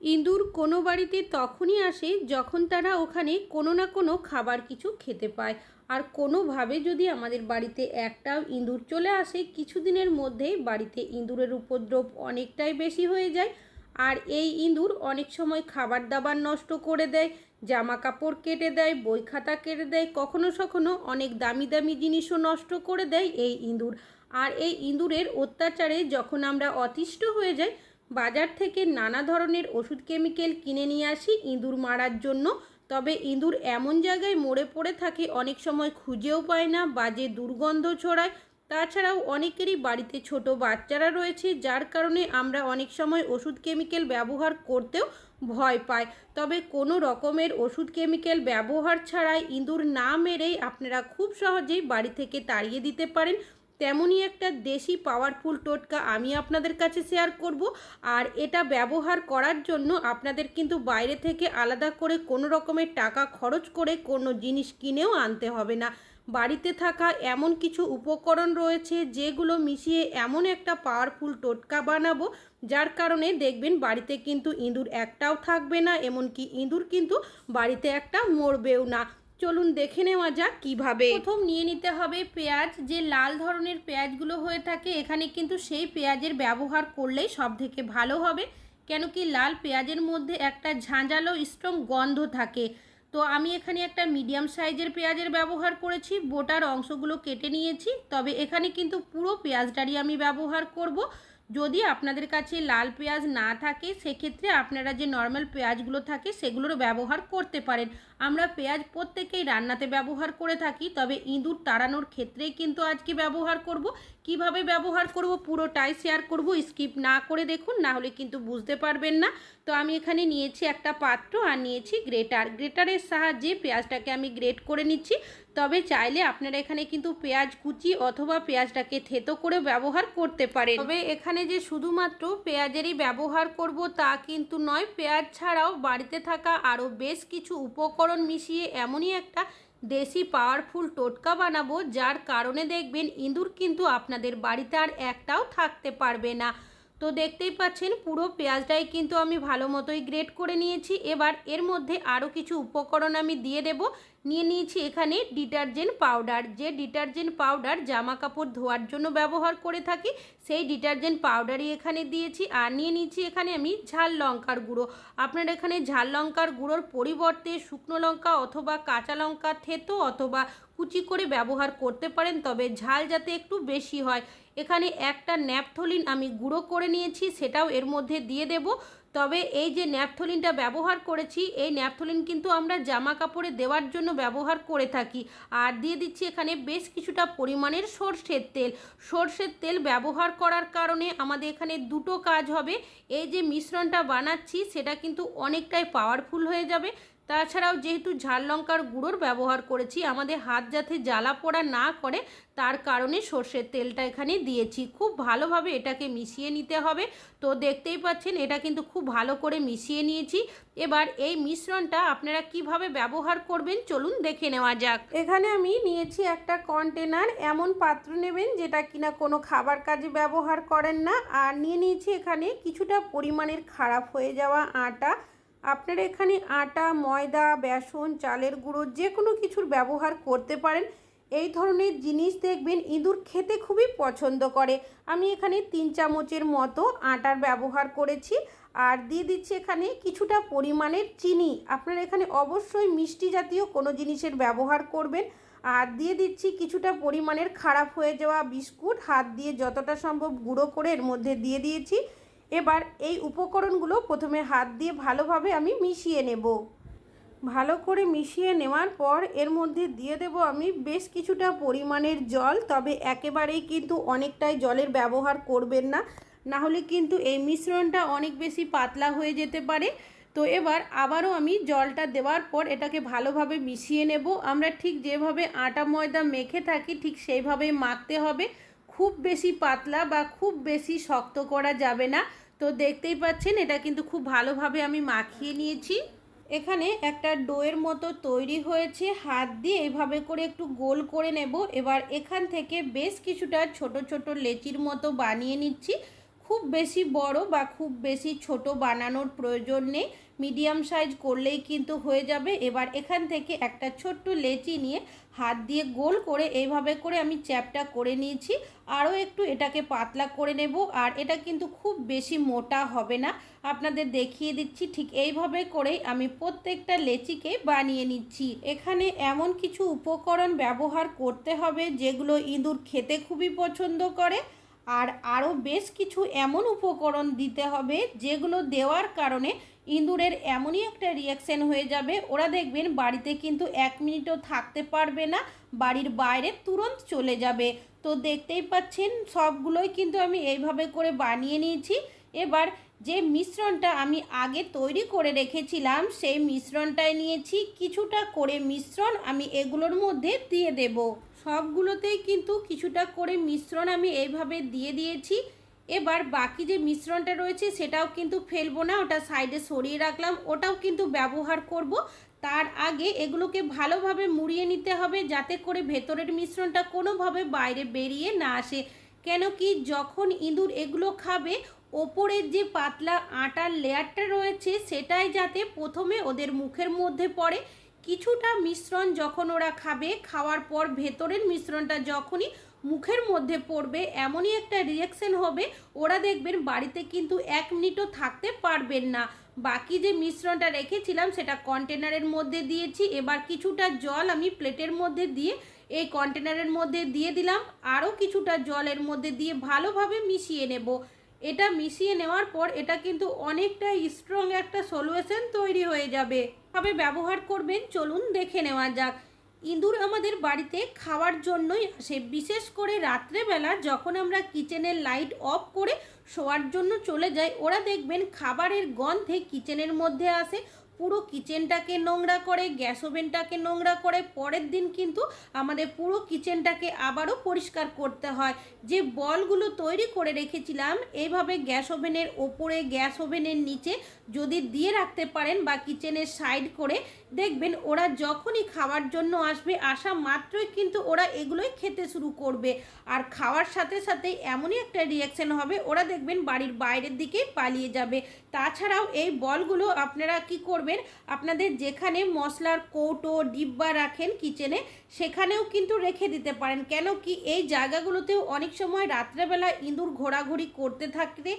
ইঁদুর কোনো বাড়িতে তখনই আসে যখন তারা ওখানে কোনো না কোনো খাবার কিছু খেতে পায়। আর কোনোভাবে যদি আমাদের বাড়িতে একটাও ইঁদুর চলে আসে, কিছুদিনের মধ্যেই বাড়িতে ইঁদুরের উপদ্রব অনেকটাই বেশি হয়ে যায় আর এই ইঁদুর অনেক সময় খাবার দাবার নষ্ট করে দেয় জামা কাপড় কেটে দেয়, বই খাতা কেটে দেয়, কখনো সখনো অনেক দামি দামি জিনিসও নষ্ট করে দেয় এই ইঁদুর। আর এই ইঁদুরের অত্যাচারে যখন আমরা অতিষ্ঠ হয়ে যাই বাজার থেকে নানা ধরনের ওষুধ কেমিক্যাল কিনে নিয়ে আসি ইঁদুর মারার জন্য। তবে ইঁদুর এমন জায়গায় মরে পড়ে থাকে অনেক সময় খুঁজেও পায় না, বাজে দুর্গন্ধ ছড়ায়। তাছাড়াও অনেকেরই বাড়িতে ছোট বাচ্চারা রয়েছে, যার কারণে আমরা অনেক সময় ওষুধ কেমিক্যাল ব্যবহার করতেও ভয় পাই। তবে কোনো রকমের ওষুধ কেমিক্যাল ব্যবহার ছাড়াই ইঁদুর না মেরেই আপনারা খুব সহজেই বাড়ি থেকে তাড়িয়ে দিতে পারেন। তেমনই একটা দেশি পাওয়ারফুল টোটকা আমি আপনাদের কাছে শেয়ার করব। আর এটা ব্যবহার করার জন্য আপনাদের কিন্তু বাইরে থেকে আলাদা করে কোনো রকমের টাকা খরচ করে কোনো জিনিস কিনেও আনতে হবে না। বাড়িতে থাকা এমন কিছু উপকরণ রয়েছে যেগুলো মিশিয়ে এমন একটা পাওয়ারফুল টোটকা বানাবো, যার কারণে দেখবেন বাড়িতে কিন্তু ইঁদুর একটাও থাকবে না, এমনকি ইঁদুর কিন্তু বাড়িতে একটা মরবেও না। চলুন দেখে নেওয়া যাক কীভাবে। প্রথম নিয়ে নিতে হবে পেঁয়াজ। যে লাল ধরনের পেঁয়াজগুলো হয়ে থাকে, এখানে কিন্তু সেই পেঁয়াজের ব্যবহার করলেই সব থেকে ভালো হবে। কেন কি লাল পেঁয়াজের মধ্যে একটা ঝাঁঝালো স্ট্রং গন্ধ থাকে। তো আমি এখানে একটা মিডিয়াম সাইজের পেঁয়াজের ব্যবহার করেছি, বোটার অংশগুলো কেটে নিয়েছি। তবে এখানে কিন্তু পুরো পেঁয়াজটারই আমি ব্যবহার করব। যদি আপনাদের কাছে লাল পেঁয়াজ না থাকে, সেক্ষেত্রে আপনারা যে নর্মাল পেঁয়াজগুলো থাকে সেগুলোর ব্যবহার করতে পারেন। আমরা পেঁয়াজ প্রত্যেকেই রান্নাতে ব্যবহার করে থাকি, তবে ইঁদুর তাড়ানোর ক্ষেত্রেই কিন্তু আজকে ব্যবহার করব। কীভাবে ব্যবহার করব পুরোটাই শেয়ার করব স্কিপ না করে দেখুন, না হলে কিন্তু বুঝতে পারবেন না। তো আমি এখানে নিয়েছি একটা পাত্র আর নিয়েছি গ্রেটার। গ্রেটারের সাহায্যে পেঁয়াজটাকে আমি গ্রেট করে নিচ্ছি। তবে চাইলে আপনারা এখানে কিন্তু পেঁয়াজ কুচি অথবা পেঁয়াজটাকে থেতো করে ব্যবহার করতে পারেন। তবে এখানে যে শুধুমাত্র পেঁয়াজেরই ব্যবহার করব তা কিন্তু নয়, পেঁয়াজ ছাড়াও বাড়িতে থাকা আরও বেশ কিছু উপকরণ মিশিয়ে এমনই একটা দেশি পাওয়ারফুল টোটকা বানাবো, যার কারণে দেখবেন ইঁদুর কিন্তু আপনাদের বাড়িতে আর একটাও থাকতে পারবে না। তো দেখতেই পাচ্ছেন পুরো পেঁয়াজটাই কিন্তু আমি ভালো মতোই গ্রেট করে নিয়েছি। এবার এর মধ্যে আরও কিছু উপকরণ আমি দিয়ে দেব। নিয়ে নিয়েছি এখানে ডিটারজেন্ট পাউডার। যে ডিটারজেন্ট পাউডার জামা কাপড় ধোয়ার জন্য ব্যবহার করে থাকি, সেই ডিটারজেন্ট পাউডারই এখানে দিয়েছি। আর নিয়ে নিয়েছি এখানে আমি ঝাল লঙ্কার গুঁড়ো। আপনার এখানে ঝাল লঙ্কার গুঁড়োর পরিবর্তে শুকনো লঙ্কা অথবা কাঁচা লঙ্কা, থেতো অথবা কুচি করে ব্যবহার করতে পারেন, তবে ঝাল যাতে একটু বেশি হয়। এখানে একটা ন্যাপথলিন আমি গুঁড়ো করে নিয়েছি, সেটাও এর মধ্যে দিয়ে দেব। তবে এই যে ন্যাপথলিনটা ব্যবহার করেছি, এই ন্যাপথলিন কিন্তু আমরা জামা কাপড়ে দেওয়ার জন্য ব্যবহার করে থাকি। আর দিয়ে দিচ্ছি এখানে বেশ কিছুটা পরিমাণের সর্ষের তেল। সর্ষের তেল ব্যবহার করার কারণে আমাদের এখানে দুটো কাজ হবে। এই যে মিশ্রণটা বানাচ্ছি, সেটা কিন্তু অনেকটাই পাওয়ারফুল হয়ে যাবে। তাছাড়াও যেহেতু ঝাল লঙ্কার গুঁড়োর ব্যবহার করেছি, আমাদের হাত যাতে জ্বালা পোড়া না করে, তার কারণে সর্ষের তেলটা এখানে দিয়েছি। খুব ভালোভাবে এটাকে মিশিয়ে নিতে হবে। তো দেখতেই পাচ্ছেন, এটা কিন্তু খুব ভালো করে মিশিয়ে নিয়েছি। এবার এই মিশ্রণটা আপনারা কীভাবে ব্যবহার করবেন চলুন দেখে নেওয়া যাক। এখানে আমি নিয়েছি একটা কন্টেনার, এমন পাত্র নেবেন যেটা কিনা কোনো খাবার কাজে ব্যবহার করেন না। আর নিয়ে নিয়েছি এখানে কিছুটা পরিমাণের খারাপ হয়ে যাওয়া আটা আপনারা এখানে আটা, ময়দা, বেসন, চালের গুঁড়ো যে কোনো কিছুর ব্যবহার করতে পারেন। এই ধরনের জিনিস দেখবেন ইঁদুর খেতে খুবই পছন্দ করে। আমি এখানে তিন চামচের মতো আটার ব্যবহার করেছি। আর দিয়ে দিচ্ছি এখানে কিছুটা পরিমাণের চিনি। আপনারা এখানে অবশ্যই মিষ্টি জাতীয় কোনো জিনিসের ব্যবহার করবেন। আর দিয়ে দিচ্ছি কিছুটা পরিমাণের খারাপ হয়ে যাওয়া বিস্কুট। হাত দিয়ে যতটা সম্ভব গুঁড়ো করে এর মধ্যে দিয়ে দিয়েছি। এবার এই উপকরণগুলো প্রথমে হাত দিয়ে ভালোভাবে আমি মিশিয়ে নেব। ভালো করে মিশিয়ে নেওয়ার পর এর মধ্যে দিয়ে দেব আমি বেশ কিছুটা পরিমাণের জল, তবে একেবারেই কিন্তু অনেকটাই জলের ব্যবহার করবেন না। না হলে কিন্তু এই মিশ্রণটা অনেক বেশি পাতলা হয়ে যেতে পারে। তো এবার আবারও আমি জলটা দেওয়ার পর এটাকে ভালোভাবে মিশিয়ে নেব। আমরা ঠিক যেভাবে আটা ময়দা মেখে থাকি, ঠিক সেইভাবেই মাখতে হবে। খুব বেশি পাতলা বা খুব বেশি শক্ত করা যাবে না। তো দেখতেই পাচ্ছেন, এটা কিন্তু খুব ভালোভাবে আমি মাখিয়ে নিয়েছি। এখানে একটা ডোয়ের মতো তৈরি হয়েছে, হাত দিয়ে এইভাবে করে একটু গোল করে নেব। এবার এখান থেকে বেশ কিছুটা ছোট ছোট লেচির মতো বানিয়ে নিচ্ছি। খুব বেশি বড় বা খুব বেশি ছোট বানানোর প্রয়োজন নেই। মিডিয়াম সাইজ করলেই কিন্তু হয়ে যাবে। এবার এখান থেকে একটা ছোট্ট লেচি নিয়ে হাত দিয়ে গোল করে এইভাবে করে আমি চ্যাপটা করে নিয়েছি। আরও একটু এটাকে পাতলা করে নেব। আর এটা কিন্তু খুব বেশি মোটা হবে না। আপনাদের দেখিয়ে দিচ্ছি। ঠিক এইভাবে করেই আমি প্রত্যেকটা লেচিকে বানিয়ে নিচ্ছি। এখানে এমন কিছু উপকরণ ব্যবহার করতে হবে যেগুলো ইঁদুর খেতে খুবই পছন্দ করে। আর আরও বেশ কিছু এমন উপকরণ দিতে হবে যেগুলো দেওয়ার কারণে ইঁদুরের এমনই একটা রিয়াকশান হয়ে যাবে। ওরা দেখবেন বাড়িতে কিন্তু এক মিনিটও থাকতে পারবে না, বাড়ির বাইরে তুরন্ত চলে যাবে। তো দেখতেই পাচ্ছেন, সবগুলোই কিন্তু আমি এইভাবে করে বানিয়ে নিয়েছি। এবার যে মিশ্রণটা আমি আগে তৈরি করে রেখেছিলাম, সেই মিশ্রণটাই নিয়েছি। কিছুটা করে মিশ্রণ আমি এগুলোর মধ্যে দিয়ে দেব। সবগুলোতেই কিন্তু কিছুটা করে মিশ্রণ আমি এইভাবে দিয়ে দিয়েছি। এবার বাকি যে মিশ্রণটা রয়েছে সেটাও কিন্তু ফেলব না, ওটা সাইডে সরিয়ে রাখলাম, ওটাও কিন্তু ব্যবহার করব। তার আগে এগুলোকে ভালোভাবে মুড়িয়ে নিতে হবে যাতে করে ভেতরের মিশ্রণটা কোনোভাবে বাইরে বেরিয়ে না আসে। কেন কি যখন ইঁদুর এগুলো খাবে, ওপরের যে পাতলা আটার লেয়ারটা রয়েছে সেটাই যাতে প্রথমে ওদের মুখের মধ্যে পড়ে। কিছুটা মিশ্রণ যখন ওরা খাবে, খাওয়ার পর ভেতরের মিশ্রণটা যখনই মুখের মধ্যে পড়বে, এমনই একটা রিয়াকশন হবে, ওরা দেখবেন বাড়িতে কিন্তু এক মিনিটও থাকতে পারবেন না। বাকি যে মিশ্রণটা রেখেছিলাম, সেটা কন্টেনারের মধ্যে দিয়েছি। এবার কিছুটা জল আমি প্লেটের মধ্যে দিয়ে, এই কন্টেনারের মধ্যে দিয়ে দিলাম। আরও কিছুটা জলের মধ্যে দিয়ে ভালোভাবে মিশিয়ে নেব। এটা মিশিয়ে নেওয়ার পর এটা কিন্তু অনেকটা স্ট্রং একটা সলিউশন তৈরি হয়ে যাবে। ভাবে ব্যবহার করবেন, চলুন দেখে নেওয়া যাক। ইঁদুর আমাদের বাড়িতে খাওয়ার জন্যই আসে, বিশেষ করে রাত্রেবেলা যখন আমরা কিচেনের লাইট অফ করে শোয়ার জন্য চলে যাই, ওরা দেখবেন খাবারের গন্ধে কিচেনের মধ্যে আসে পুরো কিচেনটাকে নোংরা করে, গ্যাস ওভেনটাকে নোংরা করে, পরের দিন কিন্তু আমাদের পুরো কিচেনটাকে আবারও পরিষ্কার করতে হয়। যে বলগুলো তৈরি করে রেখেছিলাম এইভাবে গ্যাস ওভেনের ওপরে, গ্যাস ওভেনের নিচে যদি দিয়ে রাখতে পারেন বা কিচেনের সাইড করে দেখবেন ওরা যখনই খাওয়ার জন্য আসবে, আসা মাত্রই কিন্তু ওরা এগুলোই খেতে শুরু করবে। আর খাওয়ার সাথে সাথে এমনই একটা রিয়াকশান হবে, ওরা দেখবেন বাড়ির বাইরের দিকে পালিয়ে যাবে। তাছাড়াও এই বলগুলো আপনারা কি করবেন? আপনাদের যেখানে মশলার কৌটো, ডিব্বা রাখেন কিচেনে সেখানেও কিন্তু রেখে দিতে পারেন। কেন কি এই জায়গাগুলোতেও অনেক সময় রাত্রেবেলা ইঁদুর ঘোরাঘুরি করতে থাকলে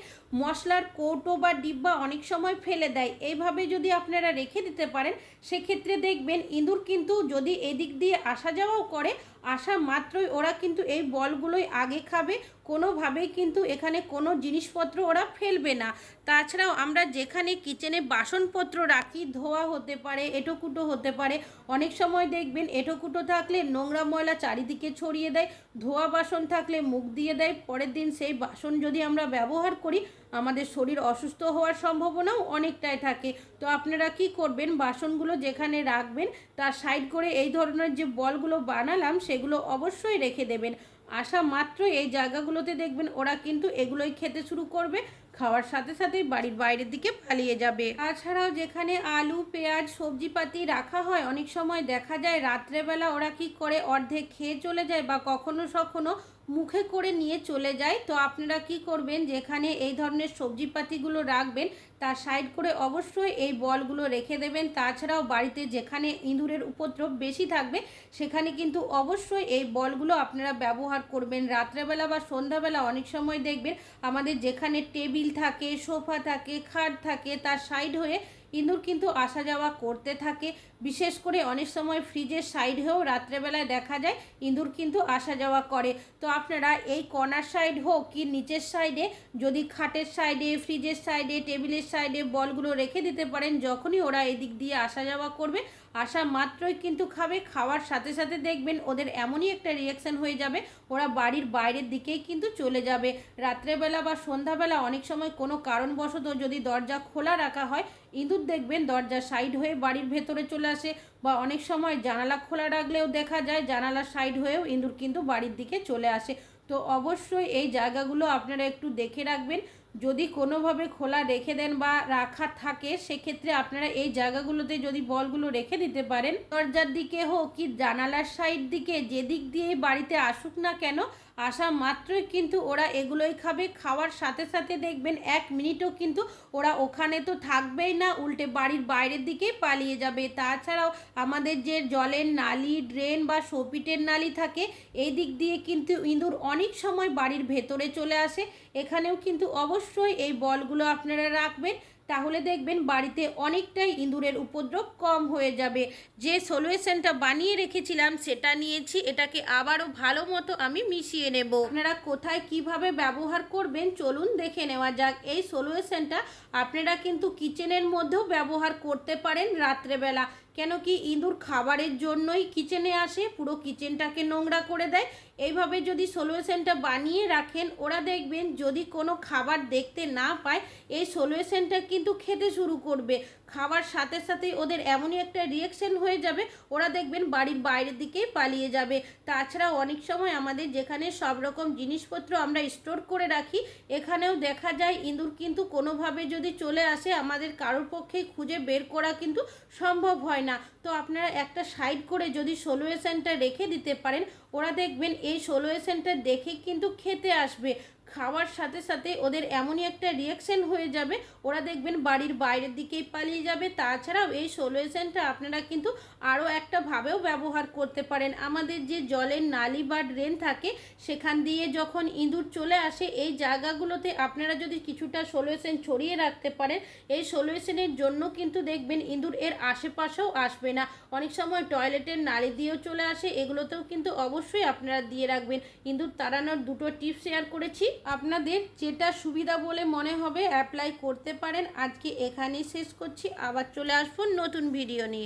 মশলার কৌটো বা ডিব্বা অনেক সময় ফেলে দেয়। এইভাবে যদি আপনারা রেখে দিতে পারেন, সেক্ষেত্রে দেখবেন ইঁদুর কিন্তু যদি এদিক দিয়ে আসা যাওয়াও করে আসা মাত্রই ওরা কিন্তু এই বলগুলোই আগে খাবে। কোনোভাবেই কিন্তু এখানে কোনো জিনিসপত্র ওরা ফেলবে না। তাছাড়াও আমরা যেখানে কিচেনে বাসনপত্র রাখি, ধোয়া হতে পারে, এটোকুটো হতে পারে, অনেক সময় দেখবেন এটোকুটো থাকলে নোংরা ময়লা চারিদিকে ছড়িয়ে দেয়, ধোয়া বাসন থাকলে মুখ দিয়ে দেয়, পরের দিন সেই বাসন যদি আমরা ব্যবহার করি আমাদের শরীর অসুস্থ হওয়ার সম্ভাবনাও অনেকটাই থাকে। তো আপনারা কি করবেন? বাসনগুলো যেখানে রাখবেন, তার সাইড করে এই ধরনের যে বলগুলো বানালাম, সেগুলো অবশ্যই রেখে দেবেন। আসা মাত্র এই জায়গাগুলোতে দেখবেন ওরা কিন্তু এগুলোই খেতে শুরু করবে। খাওয়ার সাথে সাথেই বাড়ির বাইরের দিকে পালিয়ে যাবে। তাছাড়াও যেখানে আলু, পেঁয়াজ, সবজিপাতি রাখা হয়, অনেক সময় দেখা যায় রাত্রেবেলা ওরা কি করে অর্ধেক খেয়ে চলে যায় বা কখনো সখনো মুখে করে নিয়ে চলে যায়। তো আপনারা কি করবেন, যেখানে এই ধরনের সবজিপাতিগুলো রাখবেন, তার সাইড করে অবশ্যই এই বলগুলো রেখে দেবেন। তাছাড়াও বাড়িতে যেখানে ইঁদুরের উপদ্রব বেশি থাকবে, সেখানে কিন্তু অবশ্যই এই বলগুলো আপনারা ব্যবহার করবেন। রাত্রেবেলা বা সন্ধ্যাবেলা অনেক সময় দেখবেন, আমাদের যেখানে টেবিল থাকে, সোফা থাকে, খাট থাকে, তার সাইড হয়ে ইঁদুর কিন্তু আসা যাওয়া করতে থাকে। বিশেষ করে অনেক সময় ফ্রিজের সাইড হয়েও রাত্রেবেলায় দেখা যায় ইঁদুর কিন্তু আসা যাওয়া করে। তো আপনারা এই কর্নার সাইড হোক কি নিচের সাইডে যদি খাটের সাইডে ফ্রিজের সাইডে টেবিলের সাইডে বলগুলো রেখে দিতে পারেন, যখনই ওরা এদিক দিয়ে আসা যাওয়া করবে আসা মাত্রই কিন্তু খাবে। খাওয়ার সাথে সাথে দেখবেন ওদের এমনই একটা রিয়াকশান হয়ে যাবে, ওরা বাড়ির বাইরের দিকেই কিন্তু চলে যাবে। রাত্রেবেলা বা সন্ধ্যাবেলা অনেক সময় কোনো কারণবশত যদি দরজা খোলা রাখা হয়, ইঁদুর দেখবেন দরজা সাইড হয়ে বাড়ির ভেতরে চলে আসে বা অনেক সময় জানালা খোলা রাখলেও দেখা যায় জানালা সাইড হয়েও ইঁদুর কিন্তু বাড়ির দিকে চলে আসে। তো অবশ্যই এই জায়গাগুলো আপনারা একটু দেখে রাখবেন। যদি কোনোভাবে খোলা রেখে দেন বা রাখা থাকে, সেক্ষেত্রে আপনারা এই জায়গাগুলোতে যদি বলগুলো রেখে দিতে পারেন। দরজার দিকে হোক কি জানালার সাইড দিকে, যেদিক দিয়ে বাড়িতে আসুক না কেন আসা মাত্রই কিন্তু ওরা এগুলোই খাবে। খাওয়ার সাথে সাথে দেখবেন এক মিনিটও কিন্তু ওরা ওখানে তো থাকবেই না, উল্টে বাড়ির বাইরের দিকেই পালিয়ে যাবে। তাছাড়াও আমাদের যে জলের নালি, ড্রেন বা সোপিটের নালি থাকে, এই দিক দিয়ে কিন্তু ইঁদুর অনেক সময় বাড়ির ভেতরে চলে আসে। এখানেও কিন্তু অবশ্যই এই বলগুলো আপনারা রাখবেন। তাহলে দেখবেন বাড়িতে অনেকটাই ইঁদুরের উপদ্রব কম হয়ে যাবে। যে সলিউশনটা বানিয়ে রেখেছিলাম, সেটা নিয়েছি, এটাকে আবারও ভালো মতো আমি মিশিয়ে নেব। আপনারা কোথায় কীভাবে ব্যবহার করবেন, চলুন দেখে নেওয়া যাক। এই সলিউশনটা আপনারা কিন্তু কিচেনের মধ্যেও ব্যবহার করতে পারেন রাত্রেবেলা। কেন কি ইঁদুর খাবারের জন্যই কিচেনে আসে, পুরো কিচেনটাকে নোংরা করে দেয়। এইভাবে যদি সলিউশনটা বানিয়ে রাখেন, ওরা দেখবেন যদি কোনো খাবার দেখতে না পায়, এই সলিউশনটা কিন্তু খেতে শুরু করবে। খাবার সাথে সাথেই ওদের এমনই একটা রিয়েকশন হয়ে যাবে, ওরা দেখবেন বাড়ির বাইরের দিকেই পালিয়ে যাবে। তাছাড়া অনেক সময় আমাদের যেখানে সব রকম জিনিসপত্র আমরা স্টোর করে রাখি, এখানেও দেখা যায় ইঁদুর কিন্তু কোনোভাবে যদি চলে আসে, আমাদের কারোর পক্ষেই খুঁজে বের করা কিন্তু সম্ভব হয় না। তো আপনারা একটা সাইড করে যদি সলিউশনটা রেখে দিতে পারেন, ওরা দেখবেন এই সলিউশনটা দেখে কিন্তু খেতে আসবে। খাওয়ার সাথে সাথে ওদের এমনই একটা রিয়াকশন হয়ে যাবে। ওরা দেখবেন বাড়ির বাইরের দিকেই পালিয়ে যাবে। তাছাড়াও এই সলিউশনটা আপনারা কিন্তু আরও একটা ভাবেও ব্যবহার করতে পারেন। আমাদের যে জলের নালি বা ড্রেন থাকে, সেখান দিয়ে যখন ইঁদুর চলে আসে, এই জায়গাগুলোতে আপনারা যদি কিছুটা সলিউশন ছড়িয়ে রাখতে পারেন, এই সলিউশনের জন্য কিন্তু দেখবেন ইঁদুর এর আশেপাশেও আসবে না। অনেক সময় টয়লেটের নালি দিয়েও চলে আসে, এগুলোতেও কিন্তু অবশ্যই আপনারা দিয়ে রাখবেন। ইঁদুর তাড়ানোর দুটো টিপস শেয়ার করেছি। আপনাদের যেটা সুবিধা বলে মনে হবে অ্যাপ্লাই করতে পারেন। আজকে এখানেই শেষ করছি। আবার চলে আসব নতুন ভিডিও নিয়ে।